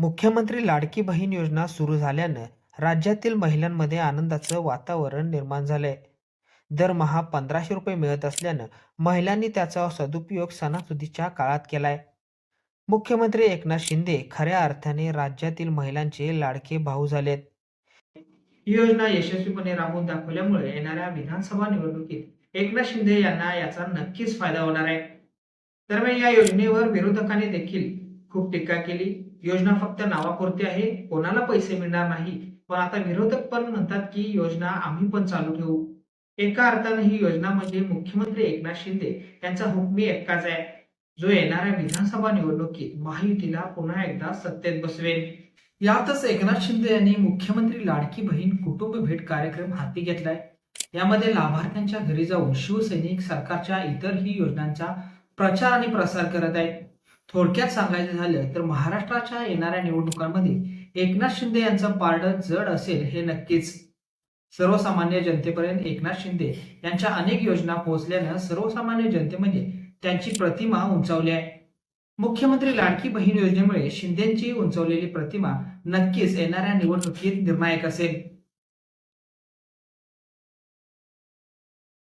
मुख्यमंत्री लाडकी बहीण योजना सुरू झाल्यानं राज्यातील महिलांमध्ये आनंदाचं वातावरण निर्माण झालंय. दरमहा पंधराशे रुपये मिळत असल्यानं महिलांनी त्याचा सदुपयोग सणासुदीच्या काळात केलाय. मुख्यमंत्री एकनाथ शिंदे खऱ्या अर्थाने राज्यातील महिलांचे लाडके भाऊ झालेत. ही योजना यशस्वीपणे राबवून दाखवल्यामुळे येणाऱ्या विधानसभा निवडणुकीत एकनाथ शिंदे यांना याचा नक्कीच फायदा होणार आहे. दरम्यान या योजनेवर विरोधकांनी देखील खूप टीका केली. योजना फक्त नावापुरती आहे कोणाला पैसे मिळणार नाही. पण आता विरोधक पण म्हणतात की योजना आम्ही पण चालू ठेवू. एका अर्थाने ही योजना म्हणजे मुख्यमंत्री एकनाथ शिंदे यांचा हुकमी एक्काच आहे. जो येणाऱ्या विधानसभा निवडणुकीत महायुतीला पुन्हा एकदा सत्तेत बसवेल यातच एकनाथ शिंदे यांनी मुख्यमंत्री लाडकी बहीण कुटुंब भेट कार्यक्रम हाती घेतलाय. यामध्ये लाभार्थ्यांच्या घरी जाऊन शिवसैनिक सरकारच्या इतरही योजनांचा प्रचार आणि प्रसार करत आहेत. थोडक्यात सांगायचं झालं तर महाराष्ट्राच्या येणाऱ्या निवडणुकांमध्ये एकनाथ शिंदे यांचं पारडं जड असेल हे नक्कीच सर्वसामान्य जनतेपर्यंत एकनाथ शिंदे यांच्या अनेक योजना पोहोचल्यानं सर्वसामान्य जनतेमध्ये म्हणजे त्यांची प्रतिमा उंचावली आहे. मुख्यमंत्री लाडकी बहीण योजनेमुळे शिंदेची उंचवलेली प्रतिमा नक्कीच येणाऱ्या निवडणुकीत निर्णायक असेल.